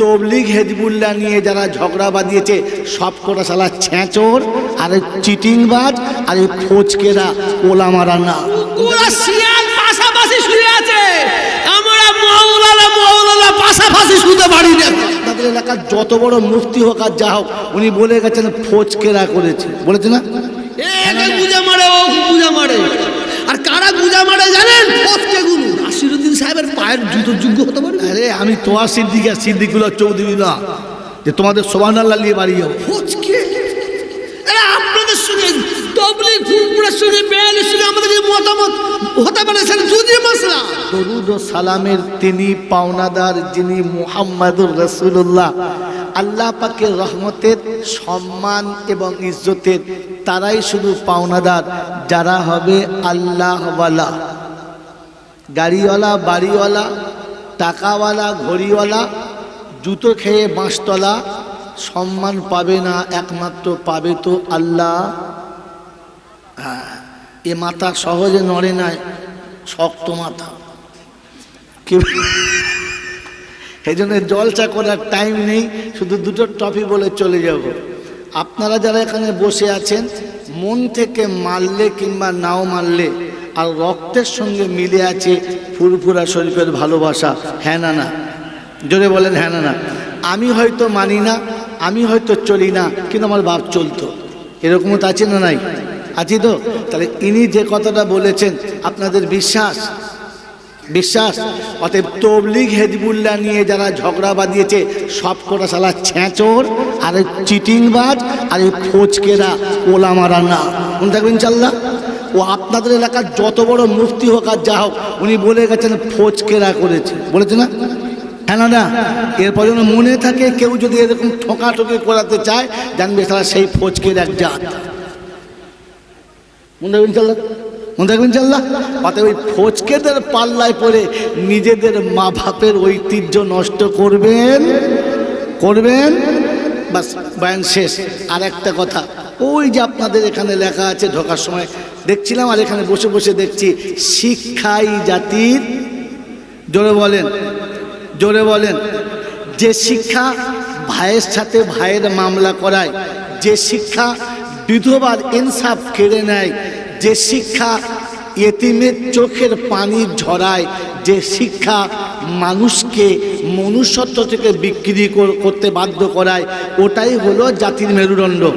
তবলিগ হেজবুল্লাহ নিয়ে যারা ঝগড়া বাঁধিয়েছে সব কটা সালা ছ্যাঁচর আর চিটিংবাজ আর এই ফোচকেরা না পাশাপাশি শুয়ে আছে। আমরা মৌলানা মৌলানা পাশাপাশি শুতে পারি না। তাদের এলাকার যত বড় মুফতি হোক আর যা হোক উনি বলে গেছেন ফোচকেরা করেছে। বলেছে না? গুজা মারে ও গুজা মারে। আর কারা গুজা মারে জানেন? নাসিরুদ্দিন সাহেবের পায়ের জুতোর যোগ্য হতে পারে? আরে আমি তোমার সিদ্দিক আর সিদ্দিকুল্লাহ চৌধুরী না যে তোমাদের সোবান আল্লাহ নিয়ে বাড়ি যাব। আপনাদের সঙ্গে তবলিগ ফুলপুরের সঙ্গে বেয়ালের সঙ্গে আমাদের মতামত হতে পারে সেটা যদি মশলা। দরুদ ও সালামের তিনি পাওনাদার যিনি মুহাম্মাদুর রসুল্লাহ আল্লাহ পাকের রহমতের সম্মান এবং ইজ্জতের তারাই শুধু পাওনাদার যারা হবে আল্লাহওয়ালা গাড়িওয়ালা, বাড়িওয়ালা, টাকাওয়ালা, ঘড়িওয়ালা, জুতো খেয়ে বাঁশতলা, সম্মান পাবে না, একমাত্র পাবে তো আল্লাহ। এ মাথা সহজে নড়ে না, শক্ত মাথা। এই জন্য জলচা করার টাইম নেই, শুধু দুটো টপি বলে চলে যাব। আপনারা যারা এখানে বসে আছেন, মন থেকে মারলে কিংবা নাও মারলে আর রক্তের সঙ্গে মিলে আছে ফুরফুরা শরীফের ভালোবাসা। হ্যাঁ না না। জোরে বলেন হ্যাঁ না না। আমি হয়তো মানি না, আমি হয়তো চলি না, কিন্তু আমার বাপ চলতো। এরকমও তো আছে না নাই? আছি তো? তাহলে ইনি যে কথাটা বলেছেন, আপনাদের বিশ্বাস? বিশ্বাস? অতএব তবলিগ হেজবুল্লাহ নিয়ে যারা ঝগড়া বাঁধিয়েছে, সব কটা সালা ছ্যাঁচর আর চিটিংবাজ, আর এই ফোচকেরা ওলামারা না। মনে থাকবেন ইনশাল্লাহ ও আপনাদের এলাকার যত বড় মুফতি হোক আর যা হোক, উনি বলে গেছেন ফোচকেরা করেছে। বলেছে না? হ্যাঁ না এরপর যেন মনে থাকে, কেউ যদি এরকম ঠোকাঠুকি করাতে চায়, জানবে তারা সেই ফোচকের এক জাত। মনে রাখবেন চাল্লা মনে রাখবেন চাল্লা অতএব ওই ফোচকেদের পাল্লায় পড়ে নিজেদের মা বাপের ঐতিহ্য নষ্ট করবেন করবেন বাস বয়ান শেষ। আর একটা কথা, ওই যে আপনাদের এখানে লেখা আছে, ঢোকার সময় দেখছিলাম আর এখানে বসে বসে দেখছি শিক্ষাই জাতির। জোরে বলেন জোরে বলেন, যে শিক্ষা ভাইয়ের সাথে ভাইয়ের মামলা করায়, যে শিক্ষা বিধবার ইনসাফ কেড়ে নেয়, যে শিক্ষা এতিমের চোখের পানি ঝরায়, যে শিক্ষা মানুষকে মনুষ্যত্ব থেকে বিক্রি কর- করতে বাধ্য করায়, ওটাই হলো জাতির মেরুদণ্ড।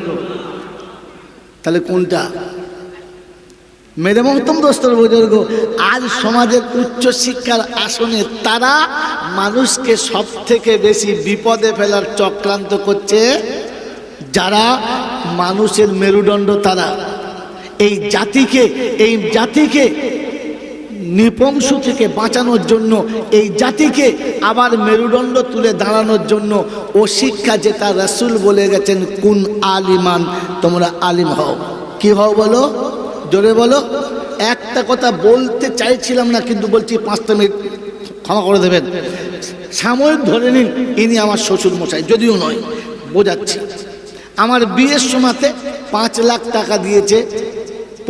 তাহলে কোনটা? মেরে দোস্তর বুজুর্গ, আজ সমাজের উচ্চ শিক্ষার আসনে তারা মানুষকে সব থেকে বেশি বিপদে ফেলার চক্রান্ত করছে, যারা মানুষের মেরুদণ্ড তারা। এই জাতিকে এই জাতিকে নিপংসু থেকে বাঁচানোর জন্য, এই জাতিকে আবার মেরুদণ্ড তুলে দাঁড়ানোর জন্য ও শিক্ষা যেটা রাসুল বলে গেছেন, কোন আলিমান, তোমরা আলিম হও। কি হও বলো? জোরে বলো। একটা কথা বলতে চাইছিলাম না, কিন্তু বলছি পাঁচটা মিনিট ক্ষমা করে দেবেন। সাময়িক ধরে নিন, ইনি আমার শ্বশুর মশাই যদিও নয়, বোঝাচ্ছি। আমার বিয়ের সময়তে পাঁচ লাখ টাকা দিয়েছে,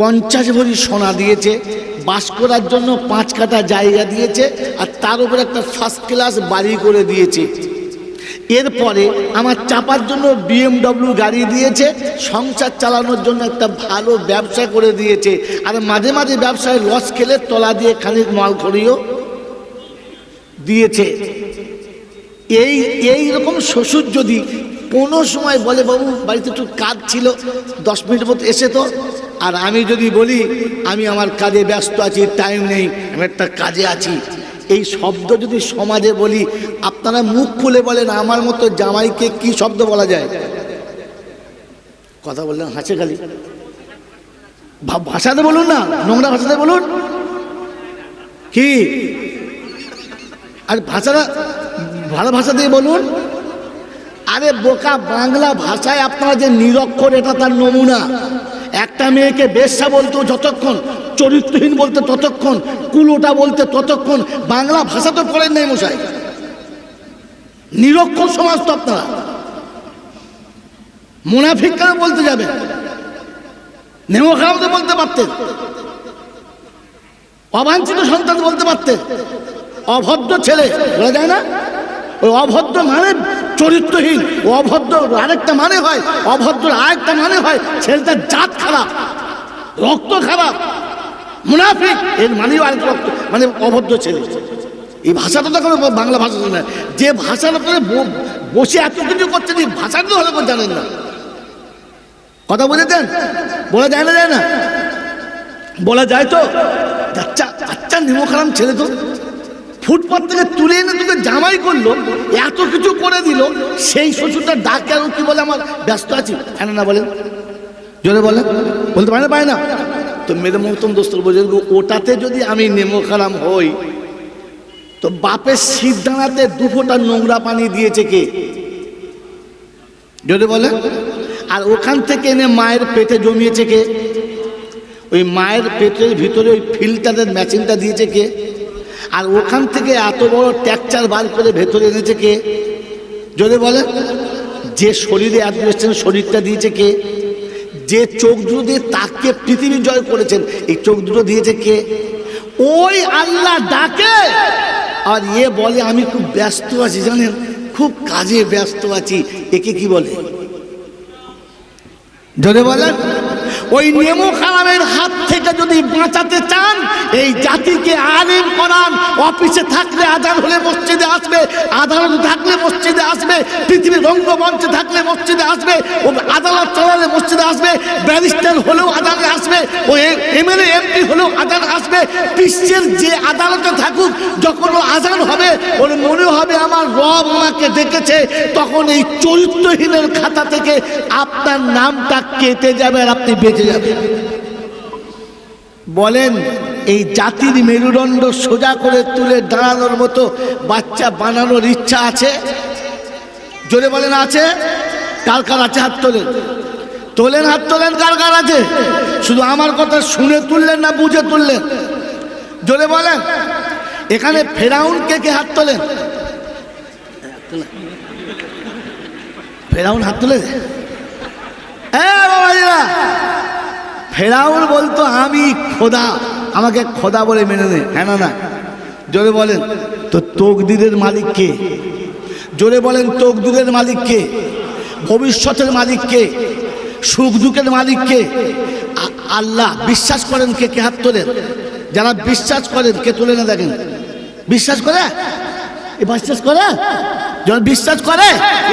পঞ্চাশ ভরি সোনা দিয়েছে, বাস করার জন্য পাঁচ কাটা জায়গা দিয়েছে, আর তার উপর একটা ফার্স্ট ক্লাস বাড়ি করে দিয়েছে। এরপরে আমার চাপার জন্য বিএমডব্লিউ গাড়ি দিয়েছে, সংসার চালানোর জন্য একটা ভালো ব্যবসা করে দিয়েছে। আর মাঝে মাঝে ব্যবসায় লস খেলে তলা দিয়ে খানিক মাল করিও দিয়েছে। এই এই রকম শ্বশুর যদি কোনো সময় বলে, বাবু, বাড়িতে একটু কাজ ছিল, দশ মিনিট মতো এসে তো। আর আমি যদি বলি, আমি আমার কাজে ব্যস্ত আছি টাইম নেই, আমি একটা কাজে আছি। এই শব্দ যদি সমাজে বলি, আপনারা মুখ খুলে বলেন, আমার মতো জামাইকে কি শব্দ বলা যায়? কথা বললেন হাসে খালি। ভাষাতে বলুন না, নোংরা ভাষাতে বলুন। কি? আর ভাষাটা, ভালো ভাষা দিয়ে বলুন। আরে বোকা বাংলা ভাষায় আপনারা যে নিরক্ষর, এটা তার নমুনা। একটা মেয়েকে বেশ্যা বলতো যতক্ষণ চরিত্রহীন বলতে ততক্ষণ, কুলোটা বলতে ততক্ষণ, বাংলা ভাষা তো পড়েন নাই মশাই। নিরক্ষর সমাজ তো আপনারা। মুনাফিক কেন বলতে যাবেন। নেমো খাওয়াতে বলতে পারতেন। অবাঞ্ছিত সন্তান বলতে পারতেন। অভদ্র ছেলে, বলা যায় না? ওই অভদ্র মানে চরিত্রহীন, ও অভদ্র আরেকটা মানে হয়, অভদ্র আরেকটা মানে হয়, ছেলেটার জাত খারাপ, রক্ত খারাপ। মুনাফিক, এর মানেও আরেক মানে অভদ্র ছেলে। এই ভাষাটা তো কোনো বাংলা ভাষা না যে ভাষার উপরে বসে এত কিছু করছেন, এই ভাষাটা করে জানেন না। কথা বুঝেছেন বলা যায় না যায় না। বলা যায় তো। আচ্ছা আচ্ছা নিমখারাম ছেলে তো। ফুটপাত থেকে তুলে এনে তোকে জামাই করল, এত কিছু করে দিল, সেই শ্বশুরটা ডাক ও কি বলে আমার? ব্যস্ত আছি। হ্যাঁ না বলেন। জোরে বলে বলতে পারে না পারে না। তো মেরে মহতম দোস্তর বোঝে ওটাতে যদি আমি নেমোখারাম হই। তো বাপের সিদ্ধানাতে দু ফোঁটা নোংরা পানি দিয়েছে কে? জোরে বলে। আর ওখান থেকে এনে মায়ের পেটে জমিয়েছে কে? ওই মায়ের পেটের ভিতরে ওই ফিল্টারের মেশিনটা দিয়েছে কে? আর ওখান থেকে এত বড় ট্যাকচার বার করে ভেতরে এনেছে কে? যদি বলে, যে শরীরে অ্যাডমিনিস্ট্রেশন শরীরটা দিয়েছে কে? যে চোখ দুটো দিয়ে তাকে পৃথিবী জয় করেছেন, এই চোখ দুটো দিয়েছে কে? ওই আল্লাহ ডাকে। আর ইয়ে বলে, আমি খুব ব্যস্ত আছি, জানেন? খুব কাজে ব্যস্ত আছি। একে কি বলে? যদি বলেন। ওই নেমো খারামের হাত থেকে যদি বাঁচাতে চান, এই জাতিকে আলিম করান। অফিসে থাকলে আধার হলে মসজিদে আসবে, আদালতে থাকলে মসজিদে আসবে, পৃথিবীর রঙ্গমঞ্চে থাকলে মসজিদে আসবে, ও আদালত চালালে মসজিদে আসবে, ব্যারিস্টার হলেও আদালতে আসবে, ও এমএলএ, এমপি হলেও আদালত আসবে, বিশ্বের যে আদালতে থাকুক, যখন ও আজান হবে, ওর মনে হবে আমার রব আমাকে ডেকেছে, তখন এই চরিত্রহীনের খাতা থেকে আপনার নামটা কেটে যাবে আর আপনি বেঁচে যাবেন। বলেন, এই জাতির মেরুদণ্ড সোজা করে তুলে দাঁড়ানোর মতো বাচ্চা বানানোর ইচ্ছা আছে? জোরে বলেন, আছে। কার কার আছে হাত তোলেন? তোলেন, হাত তোলেন, কার কার আছে? শুধু আমার কথা শুনে তুললেন না বুঝে তুললেন? জোরে বলেন, এখানে ফেরাউন কে কে হাত তোলেন? ফেরাউন হাত তুলে ফেরাউন বলতো, আমি খোদা। আমাকে খোদা বলে মেনে নে। হ্যাঁ না না? জোরে বলেন, তো তকদিরের মালিক কে? জোরে বলেন, তকদিরের মালিক কে? ভবিষ্যতের মালিক কে? সুখ দুঃখের মালিক কে? আল্লাহ বিশ্বাস করেন কে কে হাত তোলেন? যারা বিশ্বাস করেন, কে তুলে না দেখেন? বিশ্বাস করে? এ বিশ্বাস করে? যখন বিশ্বাস করে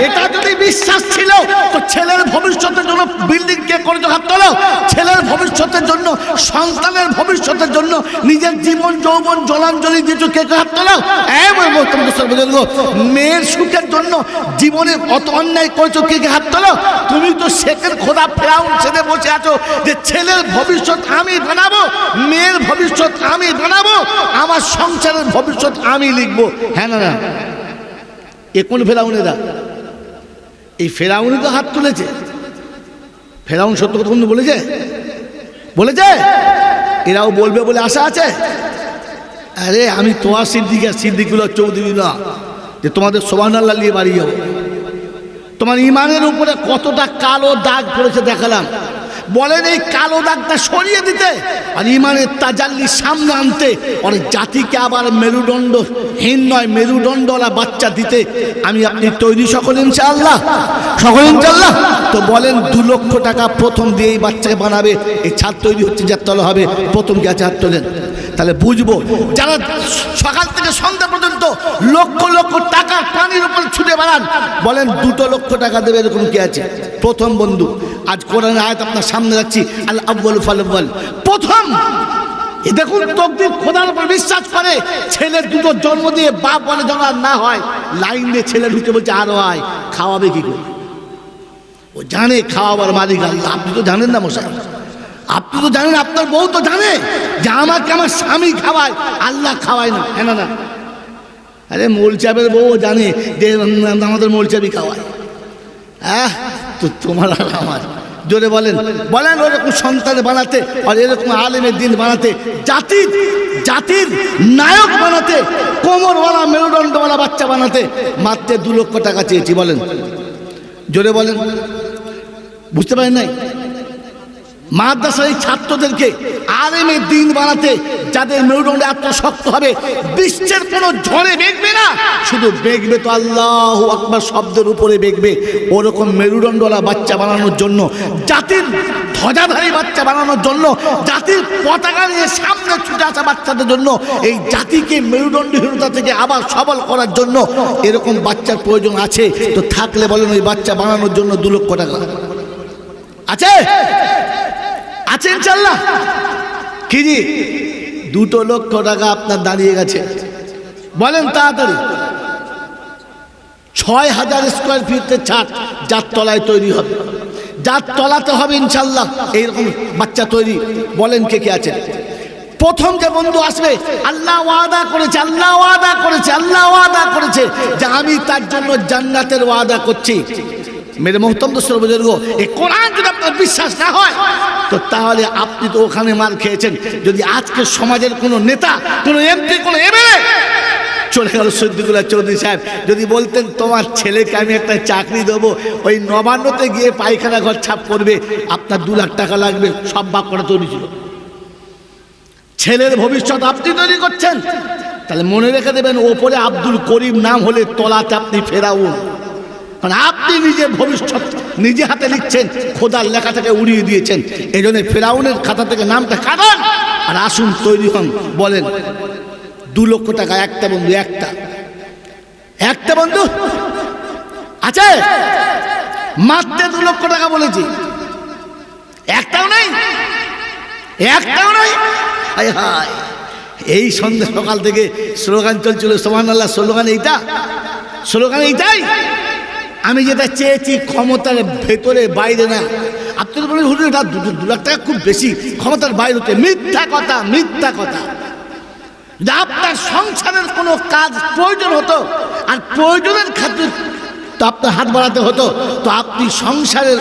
এটা যদি বিশ্বাস ছিল তো ছেলের ভবিষ্যতের জন্য বিল্ডিং কে করে হাত। তোলো ছেলের ভবিষ্যতের জন্য সন্তানের ভবিষ্যতের জন্য নিজের জীবন যৌবন জলাঞ্জলি দিয়েছ কে হাত? তোলো বুঝে দেবো, মেয়ের সুখের জন্য জীবনে অত অন্যায় করেছ কে কে হাত? তোলো তুমি তো শেখের খোদা ফেরাউন ছেড়ে বসে আছো যে ছেলের ভবিষ্যৎ আমি বানাবো মেয়ের ভবিষ্যৎ আমি বানাবো আমার সংসারের ভবিষ্যৎ আমি লিখব। হ্যাঁ না না? এ কোন ফেরাউনেরা এই ফেরাউনি তো হাত তুলেছে। ফেরাউন সত্য কথা বন্ধু বলেছে? বলেছে? এরাও বলবে বলে আশা আছে? আরে, আমি তোমার সিদ্দিক আর চৌধুরী না যে তোমাদের সোবান আল্লাহ নিয়ে বাড়ি যাব। তোমার ইমানের উপরে কতটা কালো দাগ পড়েছে দেখালাম। বলেন এই কালো দাগটা সরিয়ে দিতে আর ইমানের তাজাল্লি সামনে আনতে। অনেক জাতিকে আবার মেরুদণ্ড, হীন নয় মেরুদণ্ডওয়ালা বাচ্চা দিতে আমি আপনি তৈরি সকল ইনশাআল্লাহ। সকল ইনশাআল্লাহ। তো বলেন দু লক্ষ টাকা প্রথম দিয়ে এই বাচ্চাকে বানাবে এই ছাদ তৈরি হচ্ছে, যার তলা হবে, প্রথম গেছে হাত তোলেন? তাহলে বুঝব, যারা সকাল থেকে সন্ধ্যা পর্যন্ত লক্ষ লক্ষ টাকা পানির উপর ছুটে বেড়ান, বলেন দুটো লক্ষ টাকা দেবে, এরকম কি আছে? প্রথম বন্ধু। আজ কোরআন আয়াত আপনার সামনে রাখছি, আল আব্বাল ফালব্বাল প্রথম! দেখুন, তকদির খোদার উপর বিশ্বাস করে, ছেলের দুটো জন্ম দিয়ে বাপ বলে আর না হয়, লাইন দিয়ে ছেলে ঢুকে বলছে, আরও আয়, খাওয়াবে কি করে? ও জানে, খাওয়াবার মালিক আল্লাহ, আপনি তো জানেন না মশাই। আপনি তো জানেন, আপনার বউ তো জানে যে আমাকে আমার স্বামী খাওয়ায়, আল্লাহ খাওয়ায় না। হ্যাঁ না না। আরে মৌলচাপের বউ জানে যে আমাদের মৌলচাপি খাওয়ায়। হ্যাঁ তো তোমার আর আমার। জোরে বলেন। বলেন, ওরকম সন্তান বানাতে আর এরকম আলেমের দিন বানাতে, জাতির জাতির নায়ক বানাতে, কোমরওয়ালা, মেরুদণ্ডওয়ালা বাচ্চা বানাতে মাত্র দু লক্ষ টাকা চেয়েছি, বলেন। জোরে বলেন। বুঝতে পারেন নাই? মাদ্রাসার এই ছাত্রদেরকে আলেমে দিন বানাতে যাদের মেরুদণ্ড এত শক্ত হবে, বিশ্বের কোনো ঝড়ে বেগবে না। শুধু বেগবে তো আল্লাহ আকবার শব্দের উপরে বেগবে ওরকম মেরুদণ্ডওয়ালা বাচ্চা বানানোর জন্য, জাতির ধ্বজাধারী বাচ্চা বানানোর জন্য, জাতির পতাকা নিয়ে সামনে ছুটে আসা বাচ্চাদের জন্য, এই জাতিকে মেরুদণ্ডহীনতা থেকে আবার সবল করার জন্য এরকম বাচ্চার প্রয়োজন আছে। তো থাকলে বলেন ওই বাচ্চা বানানোর জন্য দু লক্ষ টাকা। আছে? আছে ইনশাল্লাহ কি জি দুটো লক্ষ টাকা আপনার দাঁড়িয়ে গেছে। বলেন তাড়াতাড়ি। ছয় হাজার স্কোয়ার ফিটের ছাদ যার তলায় তৈরি হবে। যার তলাতে হবে ইনশাল্লাহ এইরকম বাচ্চা তৈরি। বলেন কে কে আছেন প্রথম যে বন্ধু আসবে, আল্লাহ ওয়াদা করেছে, আল্লাহ ওয়াদা করেছে, আল্লাহ ওয়াদা করেছে যে আমি তার জন্য জান্নাতের ওয়াদা করছি। মেরে মোহতম দোস্তর বুজুর্গ এই কোরআন যদি আপনার বিশ্বাস না হয়, তো তাহলে আপনি তো ওখানে মার খেয়েছেন। যদি আজকে সমাজের কোনো নেতা, কোনো এমপি, কোনো এমএলএ চলে গেল সদ্দিকুল্লাহ চৌধুরী সাহেব, যদি বলতেন, তোমার ছেলেকে আমি একটা চাকরি দেবো, ওই নবান্নতে গিয়ে পায়খানা ঘর ছাপ করবে, আপনার দু লাখ টাকা লাগবে, সব বাপ করা তৈরি ছিল। ছেলের ভবিষ্যৎ আপনি তৈরি করছেন। তাহলে মনে রেখে দেবেন, ওপরে আব্দুল করিম নাম হলে তলাতে আপনি ফেরাউন। কারণ আপনি নিজের ভবিষ্যৎ নিজে হাতে লিখছেন, খোদার লেখা থেকে উড়িয়ে দিয়েছেন। এই জন্য ফেরাউনের খাতা থেকে নামটা কাটান আর আসুন তৈরি হন, বলেন, দু লক্ষ টাকা, একটা বন্ধু, একটা। একটা বন্ধু? আছে? মাত্র দু লক্ষ টাকা বলেছি। একটাও নাই? একটাও নাই? হায় হায়, এই সন্ধ্যা সকাল থেকে স্লোগান চলছিল সোমান আল্লাহ স্লোগান এইটা? স্লোগান এইটাই? আমি যেটা চেয়েছি ক্ষমতার ভেতরে, বাইরে না। আপনি তো বলেন, হুজুর দু লাখ টাকা খুব বেশি। ক্ষমতার বাইরে হতে মিথ্যা কথা মিথ্যা কথা। আপনার সংসারের কোনো কাজ প্রয়োজন হতো, আর প্রয়োজনের খাতির তো আপনার হাত বাড়াতে হতো, তো আপনি সংসারের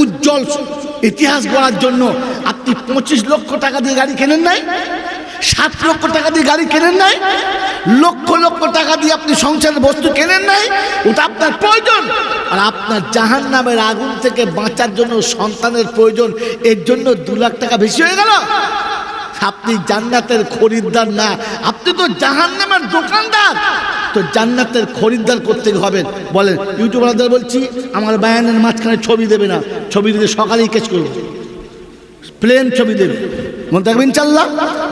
উজ্জ্বল ইতিহাস গড়ার জন্য আপনি পঁচিশ লক্ষ টাকা দিয়ে গাড়ি কেনেন নাই? সাত লক্ষ টাকা দিয়ে গাড়ি কেনেন নাই? লক্ষ লক্ষ টাকা দিয়ে আপনি সংসারের বস্তু কেনেন নাই? ওটা আপনার প্রয়োজন। আর আপনার জাহান নামের আগুন থেকে বাঁচার জন্য সন্তানের প্রয়োজন, এর জন্য দু লাখ টাকা বেশি হয়ে গেল। আপনি জান্নাতের খরিদ্দার না, আপনি তো জাহান্নামের দোকানদার। তো জান্নাতের খরিদ্দার করতে হবেন? বলেন, ইউটিউবারদের বলছি, আমার বায়ানের মাঝখানে ছবি দেবে না। ছবি দিতে সকালেই কেস করব। প্লেন ছবি দেবে। মনে থাকবেন চাল্লা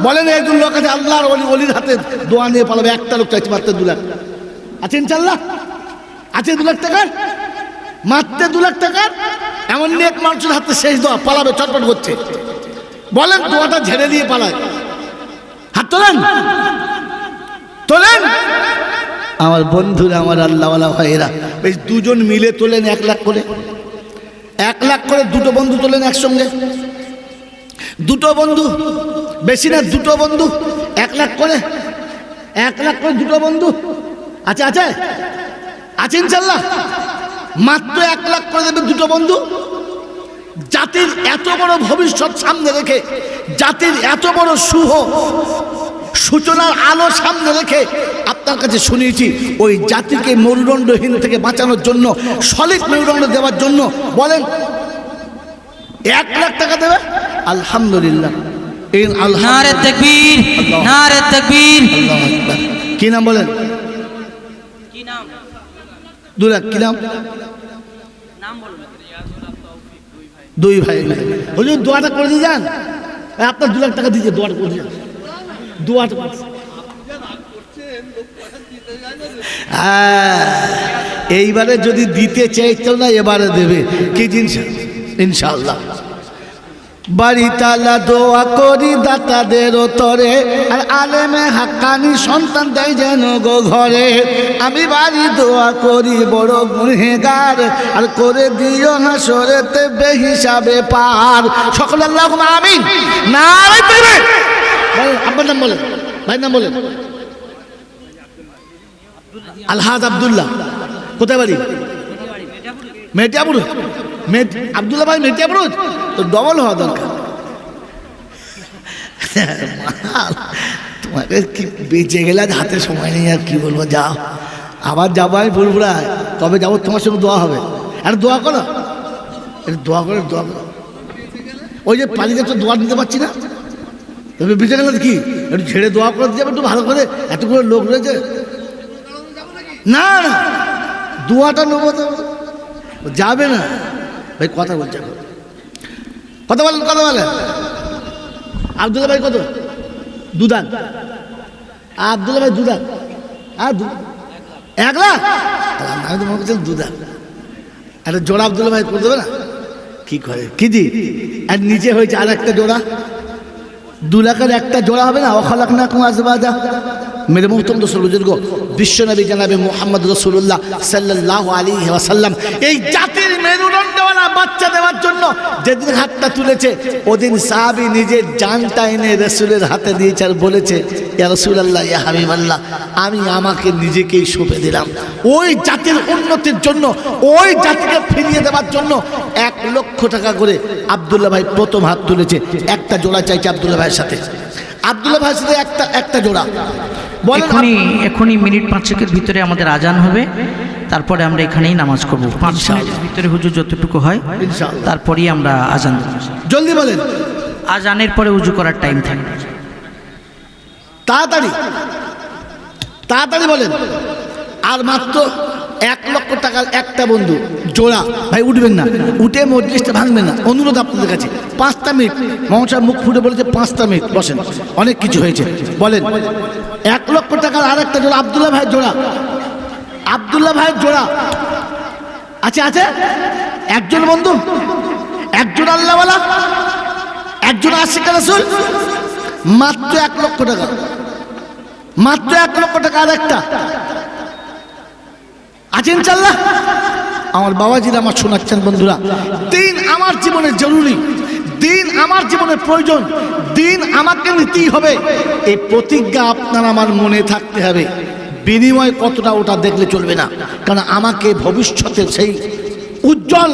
বলেন একজন লোক আছে, আল্লাহর অলি অলির হাতে দোয়া নিয়ে পালাবে, একটা লোক চাইছে মাত্র দু লাখ। আছেন চাল্লা আছে দু লাখ টাকার? মাত্র দু লাখ টাকার? এমন নেক মানুষের হাতে শেষ দোয়া, পালাবে চটপট করছে। বলেন, দোয়াটা ঝেড়ে দিয়ে পালায়। হাত তোলেন? তোলেন? আমার বন্ধুরা, আমার আল্লাহওয়ালা ভাইয়েরা, বেশ দুজন মিলে তোলেন এক লাখ করে। এক লাখ করে দুটো বন্ধু তোলেন একসঙ্গে। দুটো বন্ধু, বেশি না দুটো বন্ধু, এক লাখ করে, এক লাখ করে দুটো বন্ধু। আছে আছে আছে ইনশাল্লাহ। মাত্র এক লাখ করে দেবে দুটো বন্ধু। জাতির এত বড় ভবিষ্যৎ সামনে রেখে, জাতির এত বড় শুভ সূচনার আলো সামনে রেখে আপনার কাছে শুনিয়েছি, ওই জাতিকে মেরুদণ্ডহীন থেকে বাঁচানোর জন্য, সলিড মেরুদণ্ড দেওয়ার জন্য, বলেন এক লাখ টাকা দেবে? আলহামদুলিল্লাহ। এই নারে তকবীর নারে তকবীর। কি নাম বলেন? কি নাম? দু লাখ কি নাম? দুই ভাই। হুজুর দোয়াটা করে দিয়ে যান। আপনার দু লাখ টাকা দিয়েছে দোয়াটা করে দিয়ে যান। দোয়াটা হ্যাঁ এইবারে যদি দিতে চাইতো না এবারে দেবে। কি জিনিস? ইনশাল্লাহ বাড়ি তালা দোয়া করি দাতাদের তরে, আর আলেমে হাক্কানি সন্তান দেয় যেন গো ঘরে। আমি বাড়ি দোয়া করি বড় গুণেগার আর করে দিও হাসরেতে বেহিসাবে পার। সকল আল্লাহ আমিন। না আপনার নাম বলেন ভাই নাম বলেন। আলহাজ আব্দুল্লাহ, কোথায় বাড়ি? মেটিয়াপুর মেট ভাই মেটিয়াপুর তো ডবল হওয়া দরকার। তোমাকে কি বেঁচে গেলে আজ হাতে সময় নেই, আর কি বলব, যাও। আবার যাব আমি ফুলপুরায়। তবে যাব তোমার সঙ্গে দোয়া হবে। আর দোয়া করো। দোয়া করে, দোয়া করো। ওই যে পালিয়ে তো দোয়া দিতে পারছি না। তবে বেঁচে গেলে কি? একটু ছেড়ে দোয়া করে যাবে, একটু ভালো করে। এতগুলো লোক রয়েছে। না না, দোয়াটা নেব তো। যাবে না। ভাই কথা বলছে। এখন। কথা বলেন কথা বলেন। আবদুল্লা ভাই কত? দুদান। আবদুল্লা ভাই দুদান। আর এক লাখ? আমি তো মনে করছিলাম দুদান। একটা জোড়া আবদুল্লা ভাই করে দেবে না? কি করে? কি দি আর নিচে হয়েছে আর একটা জোড়া। দু লাখের একটা জোড়া হবে না? অখালাক না কুম আসবাজা মেরে মোহতম রসুল বুজুর্গ, বিশ্বনবী জানাবে মোহাম্মদ রসুল্লাহ সাল্লাহ আলী ওয়াসাল্লাম। এই জাতির মেরুদণ্ডওয়ালা বাচ্চা দেওয়ার জন্য যেদিন হাতটা তুলেছে, ওদিন সাহাবি নিজের জানটা এনে রসুলের হাতে দিয়েছে আর বলেছে, ইয়া রসুলাল্লাহ, ইয়া হাবিবাল্লাহ, আমি আমাকে নিজেকেই সঁপে দিলাম। ওই জাতির উন্নতির জন্য, ওই জাতিকে ফিরিয়ে দেওয়ার জন্য এক লক্ষ টাকা করে আবদুল্লাহ ভাই প্রথম হাত তুলেছে। একটা জোড়া চাইছে আবদুল্লাহ ভাইয়ের সাথে। আবদুল্লাহ সাথে একটা একটা জোড়া। এখনই এখনই মিনিট পাঁচেকের ভিতরে আমাদের আজান হবে। তারপরে আমরা এখানেই নামাজ করব পাঁচ মিনিটের ভিতরে হুজুর যতটুকু হয় তারপরেই আমরা আজান জলদি বলেন। আজানের পরে উজু করার টাইম থাকে। তাড়াতাড়ি। তাড়াতাড়ি বলেন। আর মাত্র এক লক্ষ টাকার একটা বন্ধু, জোড়া। ভাই, উঠবেন না। উঠে মজলিসটা ভাঙবেন না। অনুরোধ আপনাদের কাছে। পাঁচটা মিনিট। সাহেব মুখ ফুটে বলেছে, পাঁচটা মিনিট, বসেন। অনেক কিছু হয়েছে। বলেন, এক লক্ষ টাকার আর একটা জোড়া। আবদুল্লাহ ভাইয়ের জোড়া। আবদুল্লাহ ভাইয়ের জোড়া। আছে আছে? একজন বন্ধু? একজন আল্লাহওয়ালা? একজন আশিক রাসুল? মাত্র এক লক্ষ টাকা। মাত্র এক লক্ষ টাকা আর একটা আছেন চাল্লা আমার বাবাজিরা আমার শোনাচ্ছেন বন্ধুরা, দিন আমার জীবনে জরুরি, দিন আমার জীবনে প্রয়োজন, দিন আমাকে নিতেই হবে। এই প্রতিজ্ঞা আপনার আমার মনে থাকতে হবে। বিনিময় কতটা ওটা দেখলে চলবে না। কারণ আমাকে ভবিষ্যতে সেই উজ্জ্বল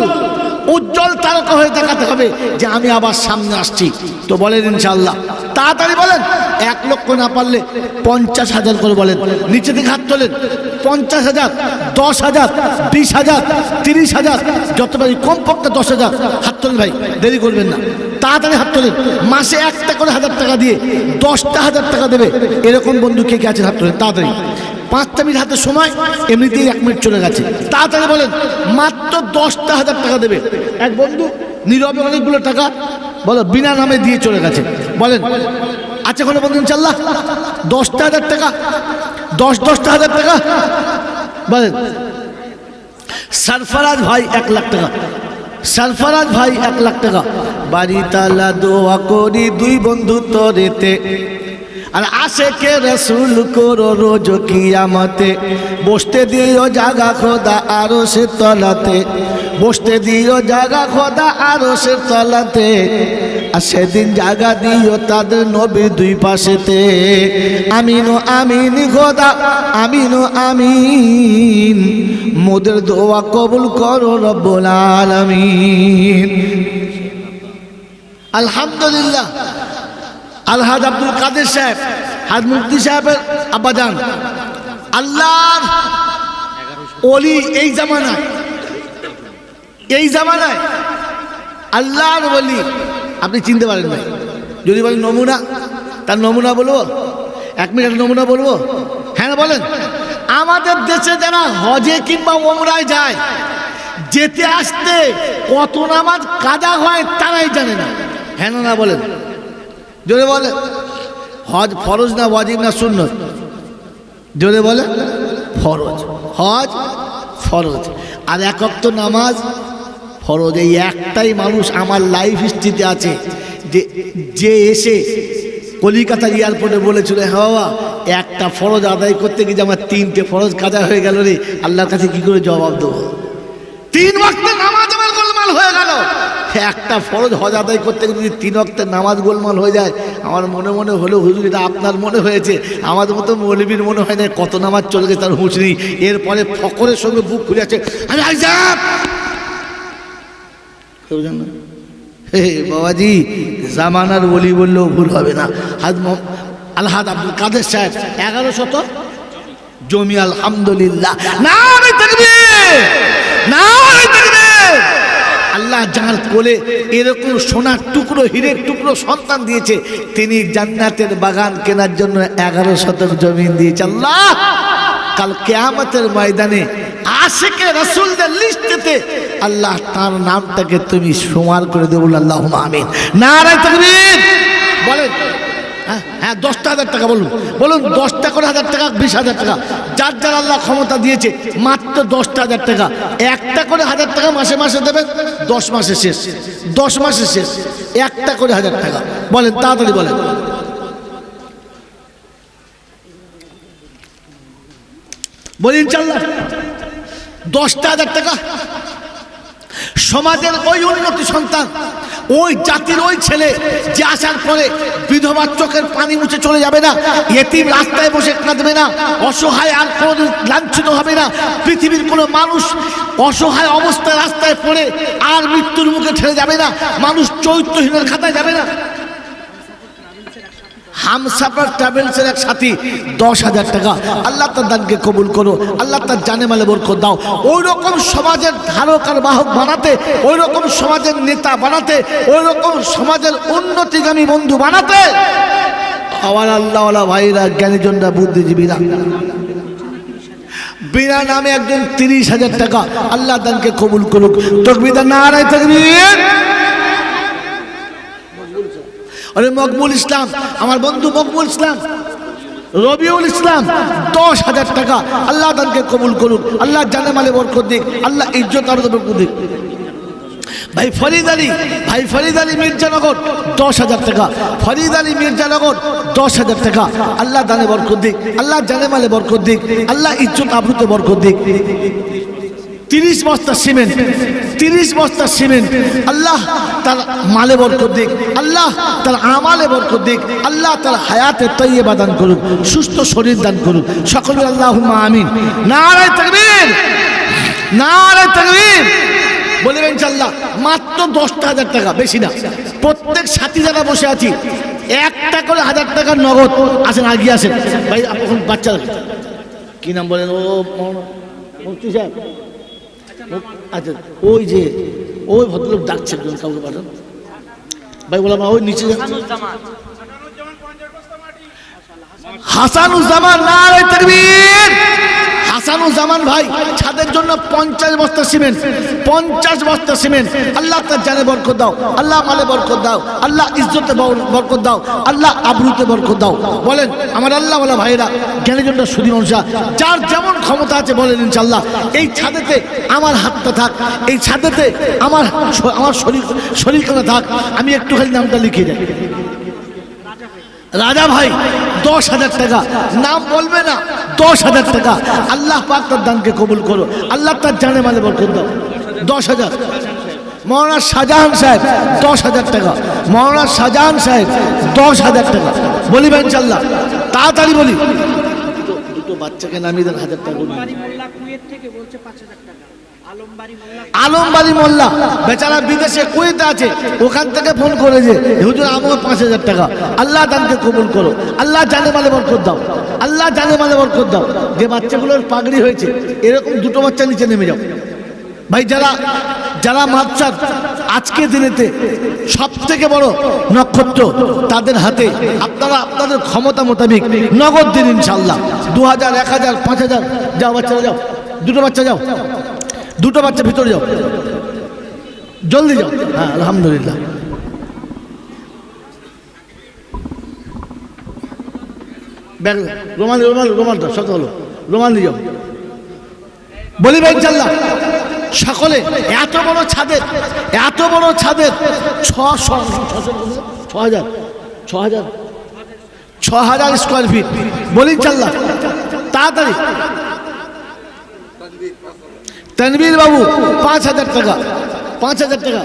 উজ্জ্বল তারকা হয়ে দেখাতে হবে যে আমি আবার সামনে আসছি। তো বলেন ইনশাল্লাহ তাড়াতাড়ি বলেন, এক লক্ষ না পারলে পঞ্চাশ হাজার করে বলেন। নিচে থেকে হাত তোলেন, পঞ্চাশ হাজার, দশ হাজার, বিশ হাজার, তিরিশ হাজার, যত পারি কমপক্ষে দশ হাজার হাত তোলেন ভাই, দেরি করবেন না। তাড়াতাড়ি হাত তোলেন, মাসে একটা করে হাজার টাকা দিয়ে দশটা হাজার টাকা দেবে। এরকম বন্ধু কে কে আছেন হাত তোলেন, তাড়াতাড়ি। পাঁচটা মিনিট হাতে সময়, এমনিতেই এক মিনিট চলে গেছে। তাড়াতাড়ি বলেন, মাত্র দশটা হাজার টাকা দেবে। এক বন্ধু, নীরবে অনেকগুলো টাকা, বলো, বিনা নামে দিয়ে চলে গেছে। বলেন, আছে কোনো বন্ধু ইনশাল্লাহ দশটা হাজার টাকা, দশ, দশটা হাজার টাকা? বলেন, সরফরাজ ভাই, এক লাখ টাকা। সরফরাজ ভাই, এক লাখ টাকা। বাড়ি তালা দোয়া করি দুই বন্ধু তরেতে। আর আসে কে রসুল করো রোজ কিয়ামতে। বসতে দিও জাগা খোদা আরও সে তলাতে। বসতে দিও জাগা খোদা আরও সে তলাতে। আর সেদিন জাগা দিও তাদের নবী দুই পাশেতে। আমিনো আমিন খোদা, আমিনো আমিন। মোদের দোয়া কবুল করো রব্বুল আলামিন। আলহামদুলিল্লাহ। আলহাজ আব্দুল কাদের সাহেব, হাজ মুফতি সাহেবের আব্বাজান। আল্লাহর অলি এই জামানায় এই জামানায় আল্লাহর বলি আপনি চিনতে পারেন ভাই যদি বলেন নমুনা, তার নমুনা বলব? এক মিনিট নমুনা বলব? হ্যাঁ বলেন। আমাদের দেশে যারা হজে কিংবা ওমরায় যায়, যেতে আসতে কত নামাজ কাদা হয় তারাই জানে না। হ্যাঁ না, বলেন। জোরে বলে। হজ ফরজ না ওয়াজিব না শূন্য জোরে বলে। ফরজ। হজ ফরজ। আর একক তো নামাজ ফরজ। এই একটাই মানুষ আমার লাইফ হিস্ট্রিতে আছে। যে যে এসে কলিকাতা এয়ারপোর্টে বলেছিল হ্যাঁ বাবা, একটা ফরজ আদায় করতে গিয়ে আমার তিনটে ফরজ কাজা হয়ে গেল রে আল্লাহর কাছে কি করে জবাব দেবো? তিন ওয়াক্তের নামাজ আমার গোলমাল হয়ে গেল। একটা ফরজ হজ আদায় করতে যদি তিন ওয়াক্তের নামাজ গোলমাল হয়ে যায়, আমার মনে মনে হলো, হুজুর, এটা আপনার মনে হয়েছে। আমাদের মতো মৌলবীর মনে হয় না কত নামাজ চলে গেছে তার হুঁশ নেই। এরপরে ফকরের সঙ্গে বুক খুলে আছে কেউ না? হে বাবাজি, জামানার বলি বললেও ভুল হবে না। হাজ আলহাদ আব্দুল কাদের সাহেব, এগারো শত জমি আলহামদুলিল্লাহ। না আল্লাহ যার কোলে এরকম সোনার টুকরো, হীরের টুকরো সন্তান দিয়েছে, তিনি জান্নাতের বাগান কেনার জন্য এগারো শতক জমিন দিয়েছে। আল্লাহ, কাল কেয়ামতের ময়দানে আশেকে রসুলদের লিস্টেতে আল্লাহ তার নামটাকে তুমি সমার করে দেবো আল্লাহ আমিন। নারায় তকবীর। বলেন হ্যাঁ হ্যাঁ দশটা হাজার টাকা বলুন। বলুন, দশটা করে হাজার টাকা, বিশ হাজার টাকা। যার যার আল্লাহ ক্ষমতা দিয়েছে, মাত্র দশটা হাজার টাকা। একটা করে হাজার টাকা মাসে মাসে দেবেন, দশ মাসে শেষ। দশ মাসে শেষ। একটা করে হাজার টাকা। বলেন, তাড়াতাড়ি বলেন। বলি ইনশাল্লাহ দশটা হাজার টাকা। সমাজের ওই উন্নতি সন্তান ওই জাতির ওই ছেলে যে আসার পরে বিধবার চোখের পানি মুছে চলে যাবে না, এতিম রাস্তায় বসে কাঁদবে না, অসহায় আর কোনোদিন লাঞ্ছিত হবে না, পৃথিবীর কোনো মানুষ অসহায় অবস্থায় রাস্তায় পড়ে আর মৃত্যুর মুখে ঠেলে যাবে না, মানুষ চৈত্রহীনের খাতায় যাবে না। হামসাফার ট্রাভেলসের এক সাথী দশ হাজার টাকা। আল্লাহ তার দানকে কবুল করো, আল্লাহ তার জানে মালে বরকত দাও। ওই রকম সমাজের ধারক আর বাহক বানাতে ওই রকম সমাজের নেতা বানাতে ওই রকম সমাজের উন্নতিগামী বন্ধু বানাতে, আমার আল্লাহওয়ালা ভাইরা, জ্ঞানীজনরা, বুদ্ধিজীবীরা। বিনা নামে একজন তিরিশ হাজার টাকা, আল্লাহ দানকে কবুল করুক। তকবিদা না, আড়াই তকবির। আরে মকবুল ইসলাম, আমার বন্ধু মকবুল ইসলাম, রবিউল ইসলাম, দশ হাজার টাকা। আল্লাহ তাদেরকে কবুল করুন আল্লাহ জানে মালে বরকত দিক, আল্লাহ ইজ্জত আর দিক। ভাই ফরিদ আলী, ভাই ফরিদ আলী মির্জানগর, দশ হাজার টাকা। ফরিদ আলী মির্জানগর, দশ হাজার টাকা। আল্লাহ দানে বরকত দিক, আল্লাহ জানে মালে বরকত দিক, আল্লাহ ইজ্জত আবরুতে বরকত দিক। তিরিশ বস্তা সিমেন্ট তিরিশ বস্তা সিমেন্ট। আল্লাহ তার মালে বরকত দিক। আল্লাহ তার আমালে বরকত দিক। আল্লাহ তার হায়াতে তৈবা দান করুক, সুস্থ শরীর দান করুক। সকলে আল্লাহ আমিন। নারায় তকবীর! নারায় তকবীর! বলবেন চাল্লাহ মাত্র দশটা হাজার টাকা, বেশি না। প্রত্যেক সাথী যারা বসে আছি, একটা করে হাজার টাকা নগদ। আসেন, আগিয়ে আসেন। ভাই এখন বাচ্চা কি নাম বলেন? ও মুফতি সাহেব। আচ্ছা ওই যে, ওই ভদ্রলোক ডাকছে একজন, কাউকে পাঠান ভাই, বললাম, ওই নিচে। হাসানুজ্জামান, না রে তকবীর হাসানুজ্জামান ভাই, ছাদের জন্য পঞ্চাশ বস্তা সিমেন্ট, পঞ্চাশ বস্তা সিমেন্ট। আল্লাহ তার জানে বরকত দাও, আল্লাহ মালে বরকত দাও, আল্লাহ ইজ্জতে বর- বরকত দাও, আল্লাহ আবরুতে বরকত দাও। বলেন, আমার আল্লাহ বলা ভাইরা জ্ঞানীজনটা সুদী মানুষা যার যেমন ক্ষমতা আছে বলেন ইনশাল্লাহ এই ছাদেতে আমার হাতটা থাক, এই ছাদেতে আমার আমার শরীর শরীরখানা থাক, আমি একটুখানি নামটা লিখে যাই রাজা ভাই, দশ হাজার টাকা। নাম বলবে না, দশ হাজার টাকা। আল্লাহ পাক তার দানকে কবুল করো। আল্লাহ তার জানে মানে বরকত দাও। দশ হাজার। মৌলানা শাহজাহান সাহেব, দশ হাজার টাকা। মৌলানা শাহজাহান সাহেব, দশ হাজার টাকা। বলি ভাই ইনশাল্লাহ তাড়াতাড়ি বলি। দুটো- বাচ্চাকে নামিয়ে দেন হাজার টাকা। আলমবাড়ি মোল্লা। বেচারা বিদেশে কুয়েতে আছে, ওখান থেকে ফোন করেছে, হুজুর আমাকে পাঁচ হাজার টাকা। আল্লাহ দানকে কবুল করো। আল্লাহ জানে মালে বরকত দাও। আল্লাহ জানে মালে বরকত দাও। যে বাচ্চাগুলোর পাগড়ি হয়েছে, এরকম দুটো বাচ্চা নিচে নেমে যাও। ভাই, যারা যারা মাদ্রাসার আজকে দিনেতে সব থেকে বড় নক্ষত্র তাদের হাতে আপনারা, আপনাদের ক্ষমতা মোতাবেক নগদ দিন ইনশাল্লাহ দু হাজার এক হাজার, পাঁচ হাজার, যাও বাচ্চারা, যাও। দুটো বাচ্চা যাও। দুটো বাচ্চা ভিতরে যাও। জলদি যাও। হ্যাঁ আলহামদুলিল্লাহ। ব্যাগ রোমাল রোমাল রোমালটা শত হলো। রোমাল নিয়ে যাও। বলি ভাই চাল্লা সকলে এত বড় ছাদের, এত বড় ছাদের ছ ছ- ছ হাজার ছ হাজার ছ হাজার স্কোয়ার ফিট বলি চাল্লা তাড়াতাড়ি তনবীর বাবু পাঁচ হাজার টাকা পাঁচ হাজার টাকা